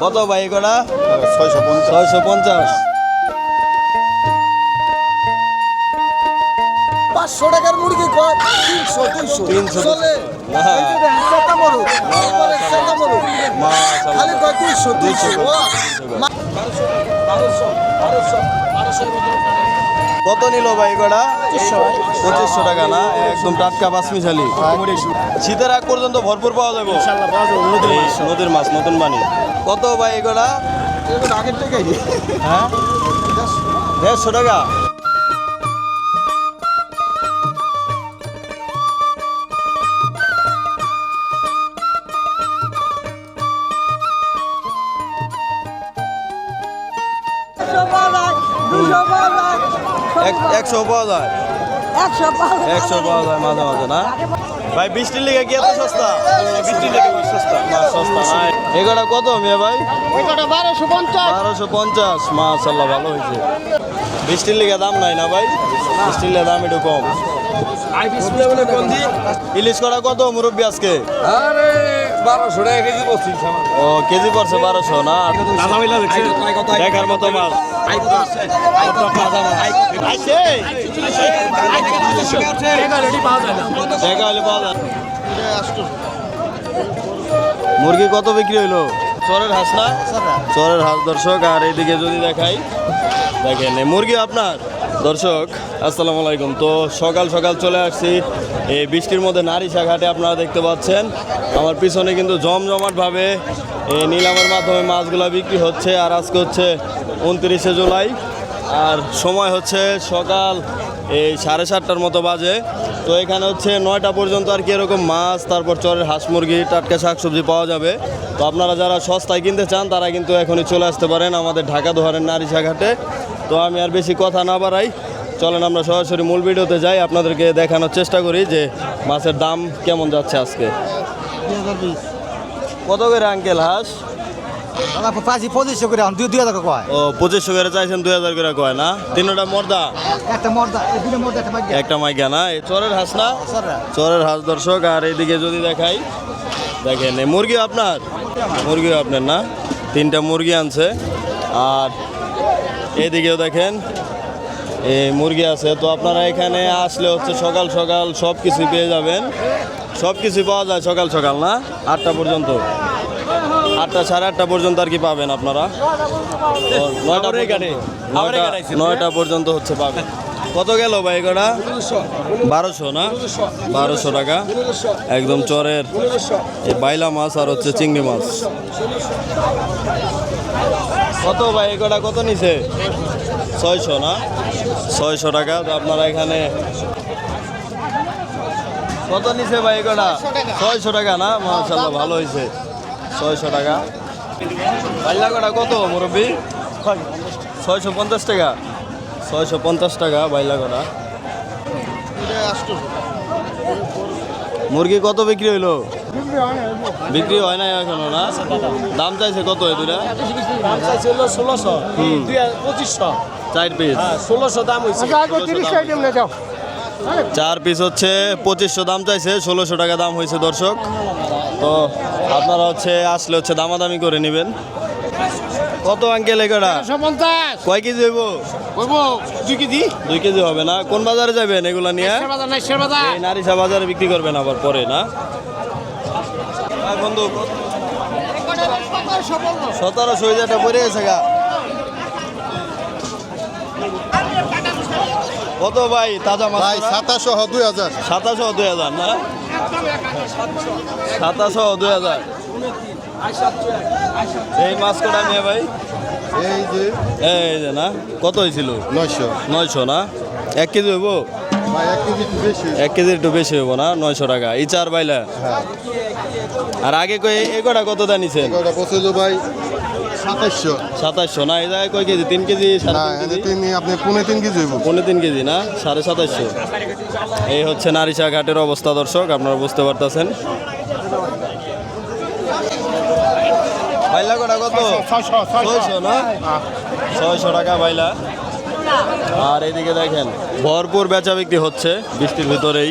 কত ভাই এগুলা? ছয়শো পঞ্চাশ। পাঁচশো টাকার মুরগি তিনশো দুইশো। তিনশো, চলে। না। এই যে দেখেন, চেতা মরু। এবারে চেতা মরু। মাশাআল্লাহ। খালি কয় দুইশো দুইশো। দুইশো, বাহ। কত নিল ভাই কটা পঁচিশশো টাকা না? একদম টাটকা বাসমি ঝালি শীতের আগ পর্যন্ত ভরপুর পাওয়া যাবে? নদীর মাছ। নতুন বাণী কত ভাই এগুলা? আগের টাকাই হ্যাঁ? দেড়শো টাকা? একশো পাওয়া যায় একশো পাওয়া যায় মাঝে মাঝে না? ভাই বৃষ্টির লিগে কি এত সস্তা? বৃষ্টির লিগে সস্তা। না সস্তা নাই এগুলা কত মেয়ে ভাই? বারোশো পঞ্চাশ। বারোশো পঞ্চাশ। মাশাল্লাহ ভালো হয়েছে। বৃষ্টির লিগে দাম নাই না ভাই? বৃষ্টির লিগে দাম একটু কম। ইলিশ করা কত মুরব্বী আজকে? আরে কেজি পড়ছে বারোশো, না? দেখার মতো মুরগি কত বিক্রি হইল? চরের হাঁস না? চরের হাঁস দর্শক, আর এইদিকে যদি দেখাই, দেখেন মুরগি আপনার? দর্শক, আসসালামু আলাইকুম। তো সকাল সকাল চলে আসছি, এই বৃষ্টির মধ্যে নারিশা ঘাটে আপনারা দেখতে পাচ্ছেন। আমার পিছনে কিন্তু জমজমাটভাবে এই নিলামের মাধ্যমে মাছগুলা বিক্রি হচ্ছে, আর আজকে হচ্ছে উনত্রিশে জুলাই, আর সময় হচ্ছে সকাল এই সাড়ে সাতটার মতো বাজে। তো এখানে হচ্ছে নয়টা পর্যন্ত আর কি এরকম মাছ, তারপর চরের হাঁস মুরগি, টাটকা শাকসবজি পাওয়া যাবে। তো আপনারা যারা সস্তায় কিনতে চান, তারা কিন্তু এখনই চলে আসতে পারেন আমাদের ঢাকা দোহারের নারিশা ঘাটে তো আমি আর বেশি কথা না বাড়াই। চলেন আমরা সরাসরি মূল ভিডিওতে যাই। আপনাদেরকে দেখানোর চেষ্টা করি যে মাছের দাম কেমন যাচ্ছে আজকে। কত করে আঙ্কেল হাঁস? পাঁচি পঁচিশশো করে দুই দুই হাজার কয়? ও পঁচিশশো করে চাইছেন দুই হাজার করে কয় না? তিনটা মর্দা? একটা মর্দা দুটো মর্দা একটা বাকি একটা মাইকা না? এই চরের হাঁস না? চরের হাঁস। দর্শক আর এইদিকে যদি দেখাই দেখেন মুরগি আপনার? মুরগি আপনার না? তিনটা মুরগি আনছে। আর এইদিকেও দেখেন এই মুরগি আছে। তো আপনারা এখানে আসলে হচ্ছে সকাল সকাল সব কিছু পেয়ে যাবেন। সব কিছু পাওয়া যায় সকাল সকাল না? আটটা পর্যন্ত? আটটা সাড়ে আটটা পর্যন্ত আর কি পাবেন আপনারা। নয়টা পর্যন্ত হচ্ছে পাবেন। কত গেল ভাই কটা? বারোশো না? বারোশো টাকা। একদম চরের বাইলা মাছ আর হচ্ছে চিংড়ি মাছ। কত ভাই কটা? কত নিছে? ছয়শো না? ছয়শো টাকা। তো আপনারা এখানে কত নিছে ভাই কটা? ছয়শো টাকা না? মাশাল্লাহ ভালো হয়েছে ছয়শো টাকা। বাইলা কটা কত, মুরব্বী? ছয়শো পঞ্চাশ টাকা। ছয়শো পঞ্চাশ টাকা বাইলা কটা মুরগি কত বিক্রি হইল? বিক্রি হয় নাই এখনও না? দাম চাইছে কত এই দুটা ষোলোশো পঁচিশশো। চার পিস ষোলোশো দাম হয়েছে চার পিস হচ্ছে পঁচিশশো দাম চাইছে ষোলোশো টাকা দাম হয়েছে দর্শক। তো আপনারা হচ্ছে আসলে হচ্ছে দামাদামি করে নেবেন। কত আঙ্কেল এগারা পঞ্চাশ। কয় কেজি হইব? বলব দুই কেজি। দুই কেজি হবে না? কোন বাজারে যাবেন এগুলা নিয়ে? এই নারিশা বাজারে বিক্রি করবেন আবার পরে না? ভাই বন্ধু সতেরোশো যেটা পড়ে গেছে গা। কত ভাই? তাজা মাছ? ভাই সাতাশো দুই হাজার। সাতাশো দুই হাজার না? সাতাশো দুই হাজার। এই মাছ কটা নিয়ে ভাই। এই যে। এই যে না কত হয়েছিল? নয়শো। নয়শো না? এক কেজি হইব? এক কেজি একটু বেশি হইব। না? নয়শো টাকা। এই চার বাইলা? হ্যাঁ। আর আগে কই এই কটা কত দা নিছেন? ভাই সাতাশশো। সাতাশশো না? এই জায়গায় কয় কেজি? তিন কেজি তিন আপনি পৌনে তিন কেজি হইব। পনেরো তিন কেজি না? সাড়ে সাতাশশো। এই হচ্ছে নারিশা ঘাটের অবস্থা দর্শক। আপনারা বুঝতে পারতেছেন। বাইলা কটা কত? ছয়শো না? ছয়শো টাকা বাইলা আর এদিকে দেখেন ভরপুর বেচা বিক্রি হচ্ছে বৃষ্টির ভিতরেই।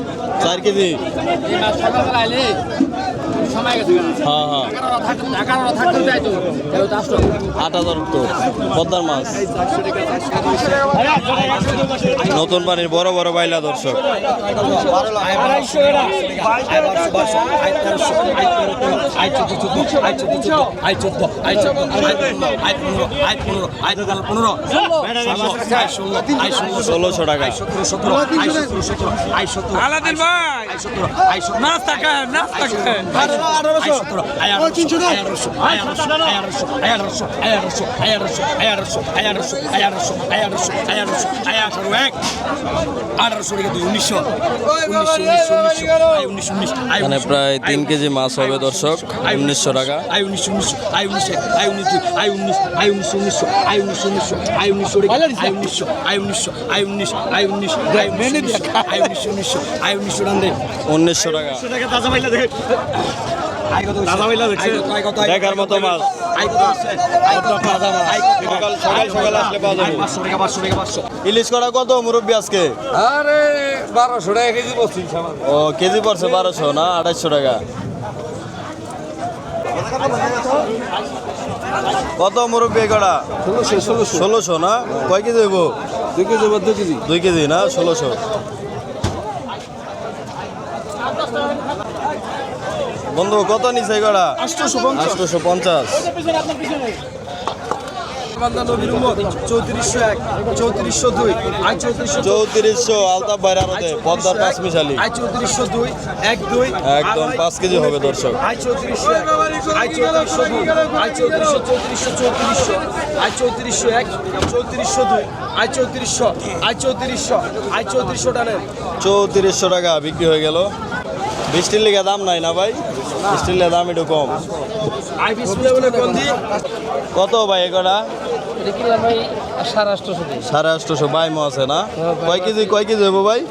চার কেজি। হ্যাঁ হ্যাঁ। আট হাজার তো, পদ্মার মাছ। নতুন পানির বড় বড় বাইলা দর্শক। ষোলোশো টাকা আলাদিন ভাই নাস্তা খায় নাস্তা খায় মানে প্রায় তিন কেজি মাছ হবে দর্শক উনিশশো টাকা আই উনিশশো উনিশশো আই উনিশশো আই উনিশশো আই উনিশ আই উনিশশো উনিশশো আই উনিশশো উনিশশো আই উনিশশো আই উনিশশো আই উনিশশো আই উনিশ আই উনিশ আই উনিশ আই উনিশশো উনিশশো আই উনিশশো রান্দে উনিশশো টাকা দেখার মতো মাছ সকাল সকাল আসলে পাওয়া যাবে। টাকা টাকা ইলিশ করা কত মুরব্বী আজকে? আরে বারোশো টাকা কেজি বলছি ও কেজি পড়ছে বারোশো না আড়াইশো টাকা? কত মুরব্বী কটা? ষোলোশো না? কয় কেজি হইব? দুই কেজি বা দুই কেজি। দুই কেজি না? ষোলোশো। বন্ধু কত নিছে গড়া আটশোশো পঞ্চাশ। চৌত্রিশশো এক চৌত্রিশশো দুই আই চৌত্রিশশো চৌত্রিশশো আলতাফ বাইরানোতে পদ্মার পাঁচ মিশালি। আই চৌত্রিশশো দুই এক দুই। একদম পাঁচ কেজি হবে দর্শক। আই চৌত্রিশশো আই চৌত্রিশশো দুই আই চৌত্রিশশো চৌত্রিশশো চৌত্রিশশো আই চৌত্রিশশো এক চৌত্রিশশো দুই আই চৌত্রিশশো আই চৌত্রিশশো আই চৌত্রিশশো টানের চৌত্রিশশো টাকা বিক্রি হয়ে গেল। বৃষ্টির লেগে দাম নাই না ভাই? বৃষ্টির লেগে দাম একটু কম। কত ভাই এগোটা ভাই সাড়ে আটশোশো সাড়ে আটশোশো আছে না? কয় কেজি কয় কেজি হব ভাই?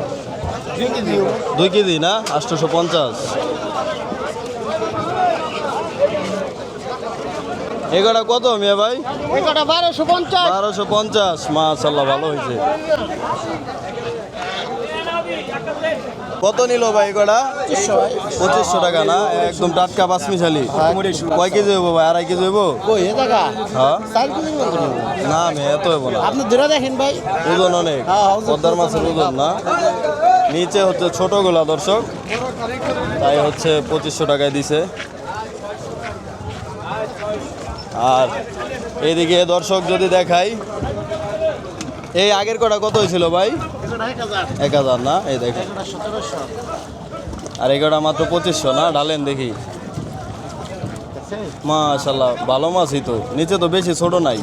দুই কেজি না? আটশোশো পঞ্চাশ। এগারোটা কত মিয়া ভাই? বারোশো পঞ্চাশ। বারোশো পঞ্চাশ মাশাল্লাহ ভালো হয়েছে কত নিল ভাই এগারোটা পঁচিশশো টাকা না? একদম টাটকা পাঁচ মিশালি কয় কেজি হব ভাই? আড়াই কেজি টাকা হ্যাঁ। না মেয়ে এত হব না। আপনি ধরে দেখেন ভাই। ওজন অনেক। হ্যাঁ, পদ্মার মাছের ওজন না? নিচে হচ্ছে ছোটগুলা দর্শক। তাই হচ্ছে পঁচিশশো টাকায় দিছে। আর এদিকে দর্শক যদি দেখাই এই আগের কটা কত হয়েছিল ভাই? এক হাজার? না? এই দেখেন আর এই কটা মাত্র পঁচিশশো না? ঢালেন দেখি। মাশাল্লাহ ভালো মাছই তো। নিচে তো বেশি ছোট নাই।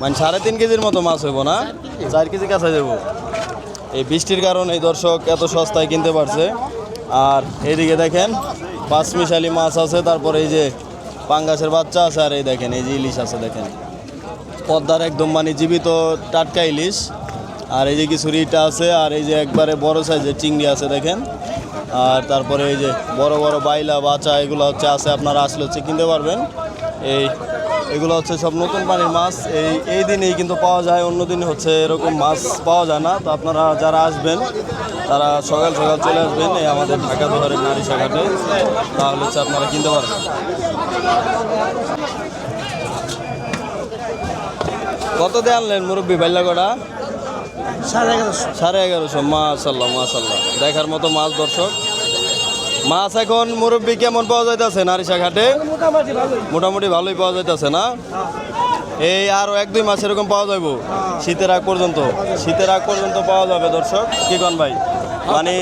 মানে সাড়ে তিন কেজির মতো মাছ হইব না? চার কেজি। কাছে যাব এই বৃষ্টির কারণে এই দর্শক এত সস্তায় কিনতে পারছে। আর এইদিকে দেখেন পাঁচ মিশালি মাছ আছে তারপরে এই যে পাঙ্গাসের বাচ্চা আছে আর এই দেখেন এই যে ইলিশ আছে দেখেন। পদ্মার একদম মানে জীবিত টাটকা ইলিশ। আর এই যে কিছু রিটা আছে, আর এই যে একবারে বড় সাইজের চিংড়ি আছে দেখেন। আর তারপরে এই যে বড় বড় বাইলা বাচ্চা এগুলো হচ্ছে আছে, আপনারা আসলে হচ্ছে কিনতে পারবেন। এই এগুলো হচ্ছে সব নতুন পানির মাছ। এই এই দিনেই কিন্তু পাওয়া যায়, অন্য দিনে হচ্ছে এরকম মাছ পাওয়া যায় না। তো আপনারা যারা আসবেন, তারা সকাল সকাল চলে আসবেন এই আমাদের ঢাকা দোহারের নারী শাখাতে। তাহলে হচ্ছে আপনারা কিনতে পারবেন। কত দিয়ে আনলেন মুরব্বী বাইলাগড়া সাড়ে এগারোশো। সাড়ে এগারোশো মাশাল্লাহ মাশাল্লাহ। দেখার মতো মাছ দর্শক। মাছ এখন মুরব্বী কেমন পাওয়া যাইতেছে নারিশা ঘাটে মোটামুটি ভালোই। পাওয়া যাইতেছে না? এই আরও এক দুই মাস এরকম পাওয়া যাইব? শীতের আগ পর্যন্ত। শীতের আগ পর্যন্ত পাওয়া যাবে দর্শক। কি কন ভাই? মানে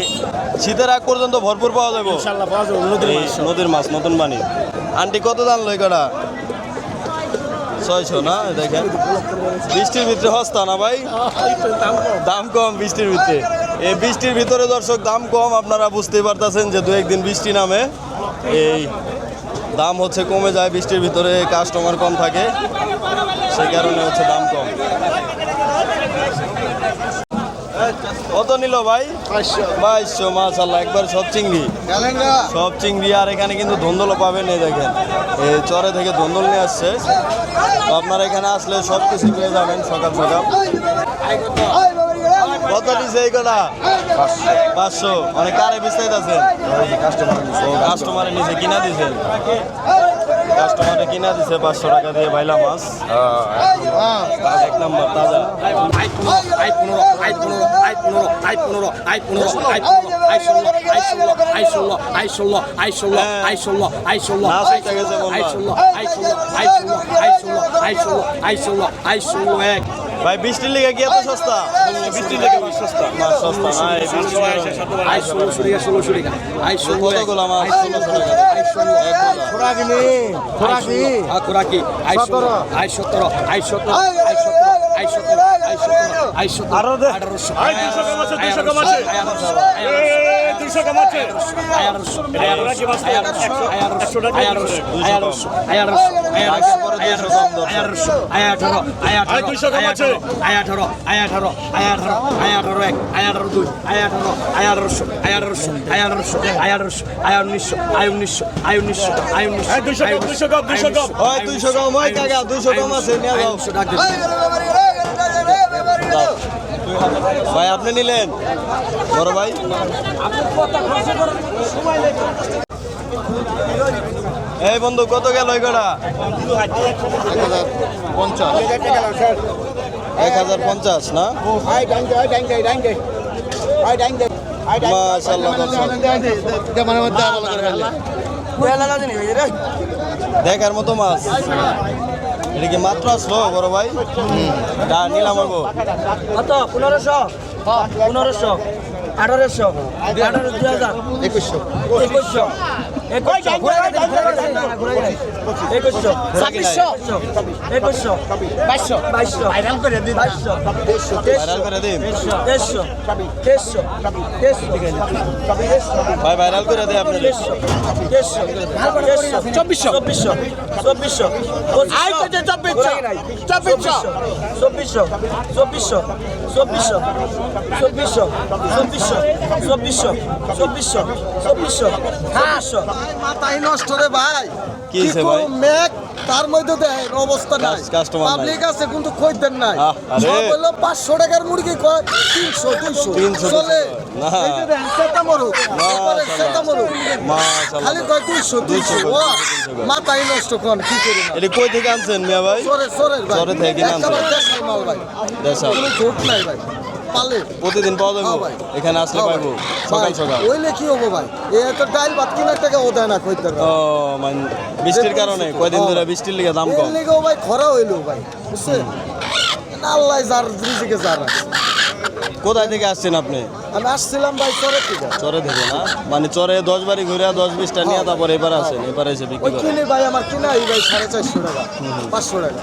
শীতের আগ পর্যন্ত ভরপুর পাওয়া যাবে নদীর মাছ। নতুন পানি আন্টি কত দাম লই কটা? ছয়শো না? দেখেন। বৃষ্টির ভিতরে হস্তা না ভাই? দাম কম বৃষ্টির ভিতরে। এই বৃষ্টির ভিতরে দর্শক, দাম কম, আপনারা বুঝতেই পারতেছেন যে দু একদিন বৃষ্টি নামে। এই দাম হচ্ছে কমে যায়, বৃষ্টির ভিতরে কাস্টমার কম থাকে। সেই কারণে হচ্ছে দাম কম। কত নিল ভাই? বাইশশো মাশাল্লাহ একবার সব চিংড়ি। সব চিংড়ি আর এখানে কিন্তু ধন্দলও পাবেন এই দেখেন। এই চরে থেকে ধন্দল নিয়ে আসছে। আপনারা এখানে আসলে সব কিছু পেয়ে যাবেন সকাল সকাল। কত দিছে এই কটা? পাঁচশো। মানে কারে বিস্তারিত আছে কাস্টমারে নিচে কিনা দিছে কাস্টমারে কিনা দিছে পাঁচশো টাকা দিয়ে বাইলা মাছ। এক নম্বর। তাজা। পনেরো আই পনেরো আই পনেরো আই পনেরো আই ষোলো আই ষোলো আই ষোলো আই ষোলো আই ষোলো আই ষোলো আই ষোলো। আই ষোলো আই ষোলো আই ষোলো আই ষোলো আই ষোলো আই ষোলো আই ষোলো এক ভাই বৃষ্টির লিগে কি এত সস্তা বৃষ্টির লিগে মাছ সস্তা মাছ সস্তা না এই বৃষ্টির কারণে। আই ষোলো সুরিয়া ষোলো সুরিয়া আই ষোলো মাছ টাকা আই ষোলো এক বোঝা। খোরাকি খোরাকি আই সতেরো আই সতেরো আই সতেরো আই সতেরো আই সতেরো আরও দুইশো কমাচ্ছে দুইশো কমাচ্ছে দুইশো কম আছে ভাই, আপনি নিলেন। বড় ভাই। এই বন্ধু, কত গেল এক হাজার পঞ্চাশ, না। দেখার মতো মাছ। এটা কি মাত্র আসলো বড় ভাই। না নিলাম হব কত? পনেরোশো? পনেরোশো। আঠারোশো। আঠারো দুই হাজার। একুশশো। একুশশো। ভাই ভাইরাল করে দেয় আপনার চব্বিশশো চব্বিশশো চব্বিশশো চব্বিশশো চব্বিশশো চব্বিশশো চব্বিশশো চব্বিশশো চব্বিশশো চব্বিশশো চব্বিশশো চব্বিশশো চব্বিশশো মাথায় নষ্ট রে ভাই। কি হয়েছে ভাই? মেঘ তার মধ্যে দেখেন অবস্থা নাই। কাস- customer নাই। পাবলিক আছে কিন্তু খদ্দের নাই। আহ, আরে। সব হলো পাঁচশো টাকার মুরগি কয় তিনশো দুইশো। 300, চলে। না। এই যে দেখেন, সেটা মরুক তারপরে সেটা মরুক মাশাআল্লাহ। খালি কয় দুইশো দুইশো 200, ও 200 মাথায় নষ্ট করেন কি করি না। এটা কই থেকে আনছেন মিয়া ভাই? সরে সরে ভাই। সরে থেকে আনছেন? দেশাল মাল ভাই। দেশাল। কোনো ঝোট নাই ভাই। পালে প্রতিদিন পাওয়া যাব। হ্যাঁ ভাই। এখানে আসলে হ্যাঁ পাইবো সকাল সকাল। ওইলে কি হব ভাই? এ তো ডাইল ভাত কিনার টাকা ও দেয় না খদ্দের ও মানে বৃষ্টির কারণে কয়দিন ধরে বৃষ্টির লিগে দাম কম। লেগেও ভাই খরা হইল ভাই বুঝছেন? আল্লাহ যার রিজিকে যার কোথায় থেকে আসছেন আপনি? আমি আসছিলাম ভাই চরে থেকে। চরে থেকে না? মানে চরে দশ বাড়ি ঘুরে দশ বিশটা নিয়ে তারপর এবারে আসেন এবারে এসে বিক্রি করেন। ভাই আমার কিনা এই ভাই সাড়ে চারশো টাকা পাঁচশো টাকা।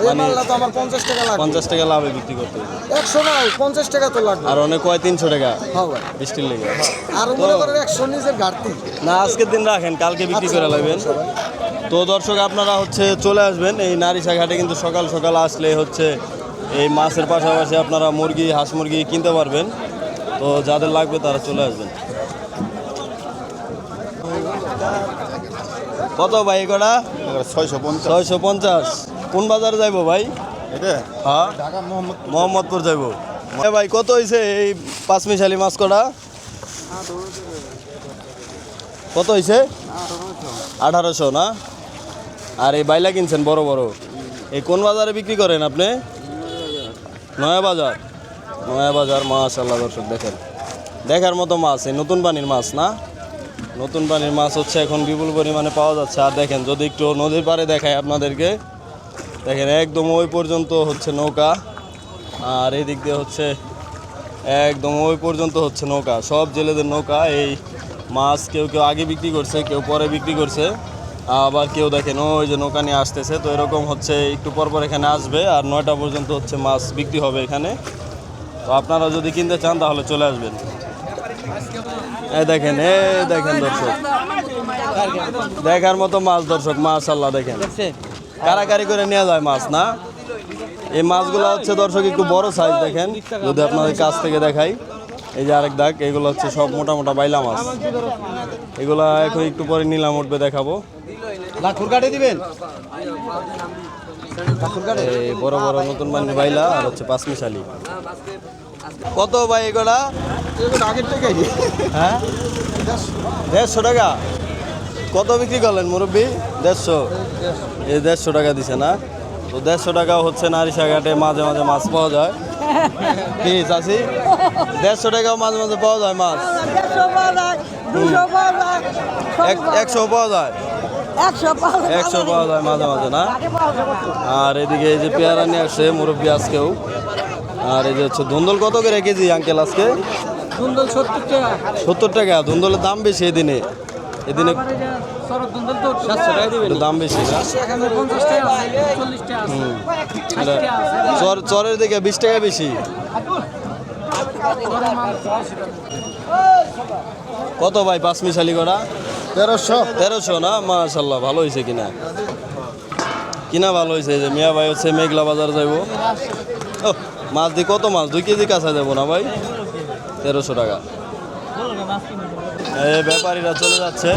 এই মালটা তো পঞ্চাশ টাকা পঞ্চাশ টাকা লাভে বিক্রি করতে একশো না পঞ্চাশ টাকা তো লাগবে। আর অনেক কয় তিনশো টাকা? হ্যাঁ বৃষ্টির লেগে। আর মনে করেন একশো নিজের ঘাটতি। না আজকের দিন রাখেন কালকে বিক্রি করে লাগবেন তো দর্শক আপনারা হচ্ছে চলে আসবেন। এই নারিশা ঘাটে কিন্তু সকাল সকাল আসলে হচ্ছে এই মাছের পাশাপাশি আপনারা মুরগি হাঁস মুরগি কিনতে পারবেন। তো যাদের লাগবে তারা চলে আসবেন। কত ভাই কটা? ছয়শো পঞ্চাশ। ছয়শো পঞ্চাশ। কোন বাজারে যাইবো ভাই? এটা? হ্যাঁ। ঢাকা মোহাম্মদ মোহাম্মদপুর যাইবো। ভাই কত হয়েছে এই পাঁচমিশালি মাছ কটা? কত হয়েছে আঠারোশো। না? আর এই বাইলা কিনছেন বড় বড়? এই কোন বাজারে বিক্রি করেন আপনি? নয়া বাজার। নয়া বাজার মাছ আল্লাহ দর্শক দেখেন। দেখার মতো মাছ এই নতুন পানির মাছ না? নতুন পানির মাছ হচ্ছে এখন বিপুল পরিমাণে পাওয়া যাচ্ছে। আর দেখেন যদি একটু নদীর পাড়ে দেখায় আপনাদেরকে। দেখেন, একদম ওই পর্যন্ত হচ্ছে নৌকা। আর এই দিক দিয়ে হচ্ছে একদম ওই পর্যন্ত হচ্ছে নৌকা। সব জেলেদের নৌকা, এই মাছ কেউ কেউ আগে বিক্রি করছে, কেউ পরে বিক্রি করছে। আবার কেউ দেখেন, ওই যে নৌকা নিয়ে আসতেছে। তো এরকম হচ্ছে একটু পর পর এখানে আসবে, আর নয়টা পর্যন্ত হচ্ছে মাছ বিক্রি হবে এখানে। তো আপনারা যদি কিনতে চান, তাহলে চলে আসবেন। এই দেখেন এ দেখেন দর্শক। দেখার মতো মাছ দর্শক মাশাল্লাহ দেখেন। কারাকারি করে নেওয়া যায় মাছ না? এই মাছগুলো হচ্ছে দর্শক একটু বড় সাইজ দেখেন যদি আপনাদের কাছ থেকে দেখাই। এই যে আরেক দাগ এগুলো হচ্ছে সব মোটা মোটা বাইলা মাছ। এগুলা এখন একটু পরে নিলাম উঠবে দেখাবো। লাখুর কাটে দিবেন? এই বড় বড় নতুন মানে বাইলা আর হচ্ছে পাঁচমিশালি। কত ভাই এগুলা? আগের হ্যাঁ? দেড়শো টাকা? কত বিক্রি করলেন মুরব্বী? দেড়শো। এই দেড়শো টাকা দিছে না? তো দেড়শো টাকা হচ্ছে নারিশাঘাটে মাঝে মাঝে মাছ পাওয়া যায়। কি চাষি দেড়শো টাকাও মাঝে মাঝে পাওয়া যায় মাছ? একশো পাওয়া যায়? একশো পাওয়া যায় মাঝে মাঝে না? আর এদিকে এই যে পেয়ারা নিয়ে আসছে মুরব্বী আজকেও। আর এই যে হচ্ছে ধুন্দল কত করে কেজি আঙ্কেল আজকে? সত্তর টাকা। সত্তর টাকা ধুন্দলের দাম বেশি এদিনে। এদিনে সাতশো টাকা দিবেন? দাম বেশি চরের দিকে বিশ টাকা বেশি। কত ভাই পাঁচ মিশালি করা? তেরোশো। তেরোশো না? মাশাল্লাহ ভালো হয়েছে কিনা? কিনা ভালো হয়েছে যে মিয়া ভাই হচ্ছে মেঘলা বাজার যাইব। ও মাছ দিয়ে কত মাছ? দুই কেজি কাঁচা যাব না ভাই? তেরোশো টাকা। ব্যাপারীরা চলে যাচ্ছে।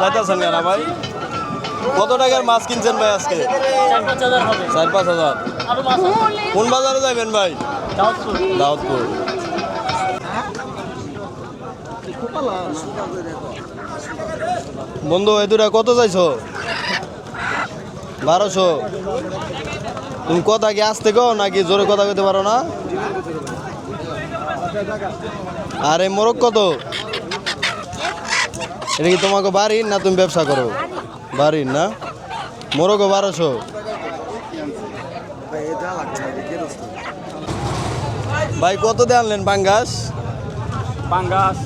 যাইতেছেন কেনা ভাই? কত টাকার মাছ কিনছেন ভাই আজকে? চার পাঁচ হাজার। কোন বাজারে যাবেন ভাই? দাউদপুর। বন্ধু, এই দুটা কত চাইছো? বারোশো। তুমি কথা কি আসতে কো নাকি জোরে কথা কইতে পারো না? আরে মোরগ কত? এটা কি তোমাকে বাড়ির না তুমি ব্যবসা করো? বাড়ির না? মোরগও বারোশো। ভাই কত দিয়ে আনলেন পাঙ্গাস? পাঙ্গাস।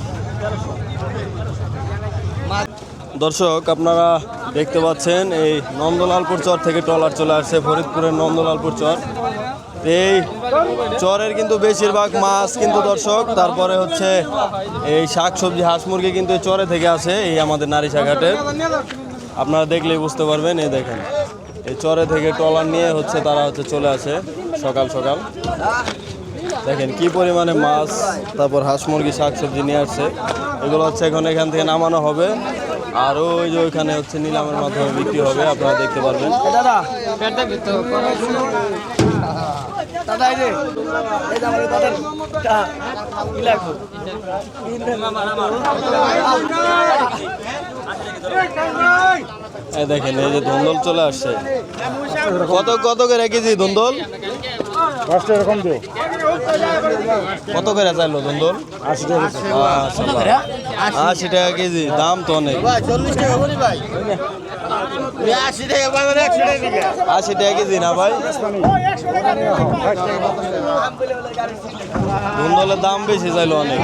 দর্শক আপনারা দেখতে পাচ্ছেন এই নন্দলালপুর চর থেকে ট্রলার চলে আসছে ফরিদপুরের নন্দলালপুর চর। এই চরের কিন্তু বেশিরভাগ মাছ কিন্তু দর্শক, তারপরে হচ্ছে এই শাক সবজি, হাঁস মুরগি কিন্তু চরে থেকে আসে, এই আমাদের নারিশাঘাটে আপনারা দেখলেই বুঝতে পারবেন, এই দেখেন। এই চরে থেকে ট্রলার নিয়ে হচ্ছে তারা হচ্ছে চলে আসে, সকাল সকাল। দেখেন কি পরিমাণে মাছ, তারপর হাঁস মুরগি, শাক সবজি নিয়ে আসছে। এগুলো হচ্ছে এখন এখান থেকে নামানো হবে। আর ওই যে ওইখানে হচ্ছে নিলামের মাধ্যমে বিক্রি হবে আপনারা দেখতে পারবেন। দেখেন এই যে ধুন্দল চলে আসছে। কত কত করে কেজি ধুন্দল? পাঁচটা এরকম দিও। কত করে চাইলো ধুন্দল মাশাআল্লাহ। আশি টাকা কেজি, দাম তো অনেক। চল্লিশ টাকা ভাই আশি টাকা টাকা আশি টাকা কেজি না ভাই? ধুন্দলের দাম বেশি চাইলো অনেক।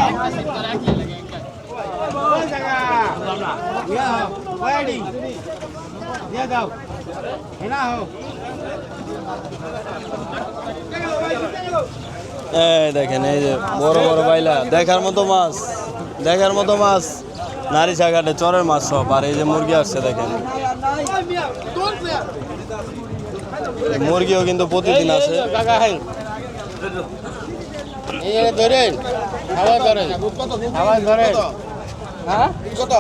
এই দেখেন এই যে বড় বড় বাইলা। দেখার মতো মাছ দেখার মতো মাছ। নারী ঘাটে চরের মাছ সব আর এই যে মুরগি আসছে দেখেন। মুরগিও কিন্তু প্রতিদিন হাই ধরেন ধরেন। ধরেন। কত?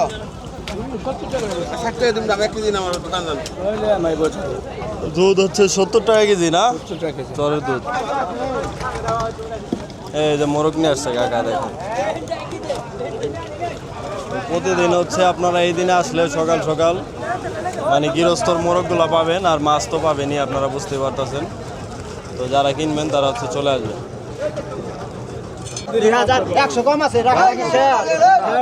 দুধ হচ্ছে সত্তর টাকা কেজি না? চরের দুধ। এই যে মোরগ নিয়ে আসছে কাকা দেখেন। প্রতিদিন হচ্ছে আপনারা এই দিনে আসলে সকাল সকাল মানে গৃহস্থর মোরগগুলো পাবেন আর মাছ তো পাবেনই আপনারা বুঝতে পারতেছেন। তো যারা কিনবেন তারা হচ্ছে চলে আসবেন দুই হাজার একশো কম আছে রাখা রাখি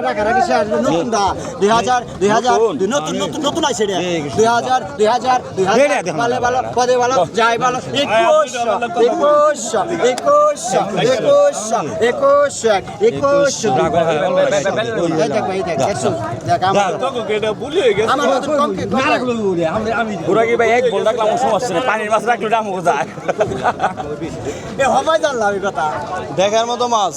রাখা রাখি শেষ নতুন দা দুই হাজার দুই হাজার নতুন। নতুন নতুন আছে রে। দুই হাজার দুই হাজার দুই হাজার ভালো ভালো পদে ভালো যাই ভালো একুশশো একুশশো একুশশো একুশশো একুশশো একুশশো এই দেখ ভাই দেখ একশো দেখ আমার আমার নতুন কম কি কম নাই। ঘুরা কি ভাই এক বল রাখলাম সমস্যা নেই পানির মাছ রাখলে দাম যায় এ হবাই জানলাম এই কথা। দেখার মতো মাছ।